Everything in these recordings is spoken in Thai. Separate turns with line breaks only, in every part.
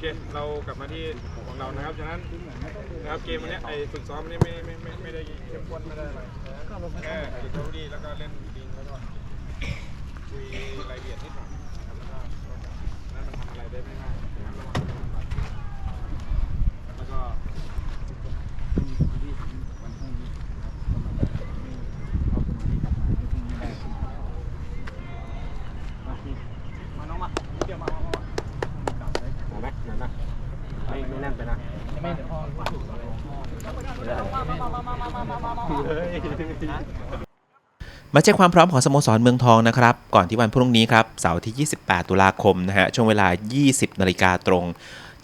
เคเรากลับมาที่ของเรานะครับฉะนั้นนะครับเกมวันเนี้ยไอ้ฝึกซ้อมนี่ไม่ไม่ไม่ไม่ได้เข้มข้นไม่ได้อะไรแค่ฝึกเท่าดีแล้วก็เล่นจริงแล้วก็คุยรายละเอียดนิดหน่อยนะครับแล้วก็นั่นมันทำอะไรได้ไม่มากนะครับแล้วก็ มาน้องมาเดี๋ยวมามามา
หนาไหมหนานะไม่ไม่แน่นไปนะ
ไม่เดี๋ยวพ่อ
มาเช็คความพร้อมของสโมสรเมืองทองนะครับ ก่อนที่วันพรุ่งนี้ครับเสาร์ที่ 28 ตุลาคมนะฮะช่วงเวลา 20 นาฬิกาตรง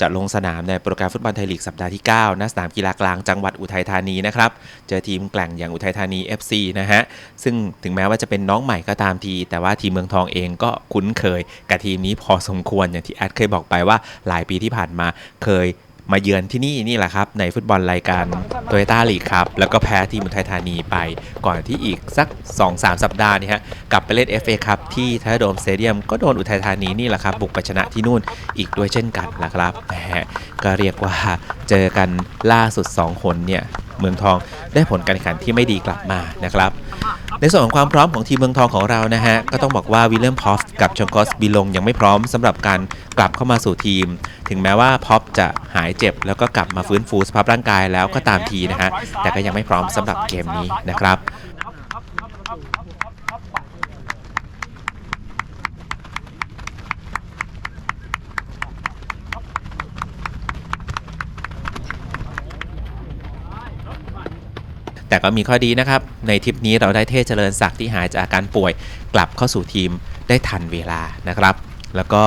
จะลงสนามในโปรแกรมฟุตบอลไทยลีกสัปดาห์ที่ 9ณสนามกีฬากลางจังหวัดอุทัยธานีนะครับ เจอทีมแกล่งอย่างอุทัยธานี FC นะฮะ ซึ่งถึงแม้ว่าจะเป็นน้องใหม่ก็ตามที แต่ว่าทีมเมืองทองเองก็คุ้นเคยกับทีมนี้พอสมควรอย่างที่แอดเคยบอกไปว่าหลายปีที่ผ่านมาเคย มาเยือนที่นี่นี่แหละครับ ในฟุตบอลรายการโตโยต้าลีกครับ แล้วก็แพ้ทีมอุทัยธานีไปก่อนที่อีกสัก 2-3 สัปดาห์นี่ฮะกลับไปเล่น FA ครับที่ทัโดมสเตเดียมก็โดนอุทัยธานีนี่แหละครับ บุกไปชนะที่นู่นอีกด้วยเช่นกันละครับแหมก็เรียกว่าเจอกันล่าสุด 2 คนเนี่ยเมืองทองได้ผลการแข่งขันที่ไม่ดีกลับมานะครับ ในส่วนของความพร้อมของทีมเมืองทองของเรานะฮะ ก็ต้องบอกว่าวิลเลียมพอฟกับชองกอสบิลงยังไม่พร้อมสำหรับการกลับเข้ามาสู่ทีม ถึงแม้ว่าพอฟจะหายเจ็บ แล้วก็กลับมาฟื้นฟูสภาพร่างกายแล้วก็ตามทีนะฮะ แต่ก็ยังไม่พร้อมสำหรับเกมนี้นะครับ แต่ก็มีข้อดีนะครับ ในทริปนี้เราได้เทพเจริญศักดิ์ที่หายจากอาการป่วยกลับเข้าสู่ทีมได้ทันเวลานะครับ แล้วก็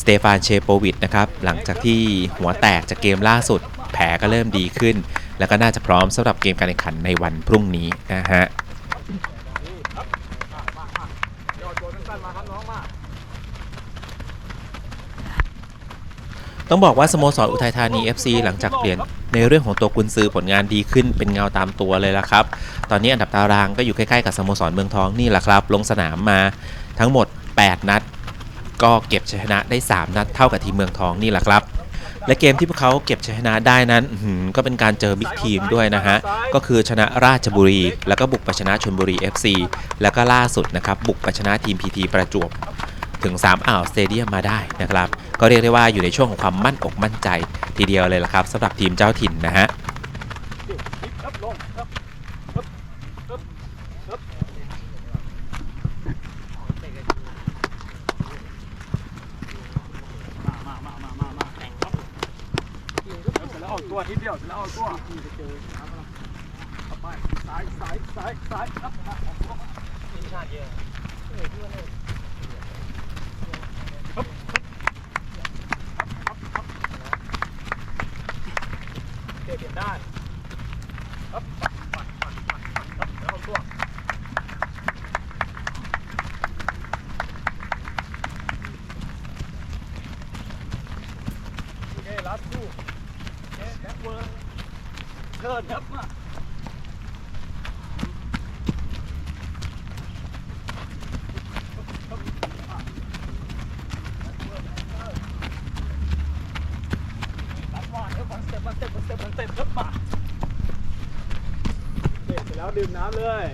สเตฟานเชโปวิดนะครับหลังจากที่หัวแตกจากเกมล่าสุด แผลก็เริ่มดีขึ้น แล้วก็น่าจะพร้อมสำหรับเกมการแข่งขันในวันพรุ่งนี้นะฮะต้องบอกว่าสโมสรอุทัยธานี FC หลังจากเปลี่ยน ในเรื่องของตัวกุนซือผลงานดีขึ้นเป็นเงาตามตัวเลยละครับ ตอนนี้อันดับตารางก็อยู่ใกล้ๆกับสโมสรเมืองทองนี่แหละครับ ลงสนามมาทั้งหมด 8 นัด ก็เก็บชัยชนะได้ 3 นัดเท่ากับทีมเมืองทองนี่แหละครับและเกมที่พวกเขาเก็บชัยชนะได้นั้นก็เป็นการเจอบิ๊กทีมด้วยนะฮะ ก็คือชนะราชบุรี แล้วก็บุกไปชนะชลบุรี FC แล้วก็ล่าสุดนะครับบุกไปชนะทีมพีทีประจวบ ถึง 3 อ่าวสเตเดียมมาได้นะครับ ก็เรียกได้ว่าอยู่ในช่วงของความมั่นอกมั่นใจ ทีเดียวเลยละครับสำหรับทีมเจ้าถิ่นนะฮะ
ครับลงครับครับครับครับมามามามามามาแต่งครับเสร็จแล้วออกตัวทีเดียวเจแล้วออกตัวไปซ้ายซ้ายซ้ายซ้ายครับมาออกตัวมาทีมชาติเยอะครับครับครับ เปลี่ยนได้ครับปัดปัดปัดปัดปัดครับแล้วเอาตัวโอเคลัดทูโอเคแบ็คเวิร์ดเทิร์นครับมาลัดว่าเดี๋ ยววันสเต็ปวันสเต็ปวันสเต็มเต็ปครับมาเสร็จแล้วดื่มน้ำเลย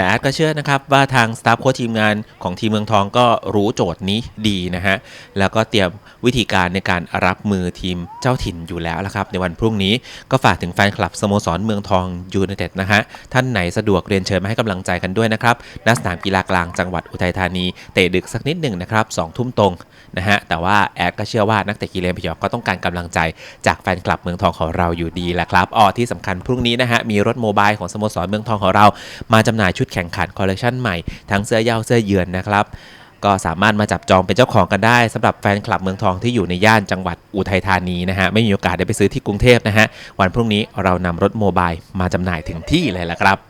แต่อาร์ตก็เชื่อนะครับว่าทางสตาฟโค้ชทีมงานของทีมเมืองทองก็รู้โจทย์นี้ดีนะฮะ แล้วก็เตรียมวิธีการในการรับมือทีมเจ้าถิ่นอยู่แล้วละครับ ในวันพรุ่งนี้ก็ฝากถึงแฟนคลับสโมสรเมืองทองยูไนเต็ดนะฮะ ท่านไหนสะดวกเรียนเชิญมาให้กำลังใจกันด้วยนะครับณสนามกีฬากลางจังหวัดอุทัยธานี เตะดึกสักนิดหนึ่งนะครับสองทุ่มตรงนะฮะ แต่ว่าแอดก็เชื่อว่านักเตะกีเลนพยองก็ต้องการกำลังใจจากแฟนคลับเมืองทองของเราอยู่ดีแหละครับอ๋อที่สำคัญพรุ่งนี้นะฮะมีรถโมบายของสโมสรเมืองทองของเรา มาจำหน่ายชุดแข่งขันคอลเลคชันใหม่ทั้งเสื้อเย้าเสื้อเยือนนะครับก็สามารถมาจับจองเป็นเจ้าของกันได้สำหรับแฟนคลับเมืองทองที่อยู่ในย่านจังหวัดอุทัยธานีนะฮะ ไม่มีโอกาสได้ไปซื้อที่กรุงเทพนะฮะ วันพรุ่งนี้เรานำรถโมบายมาจำหน่ายถึงที่เลยละ
ครับ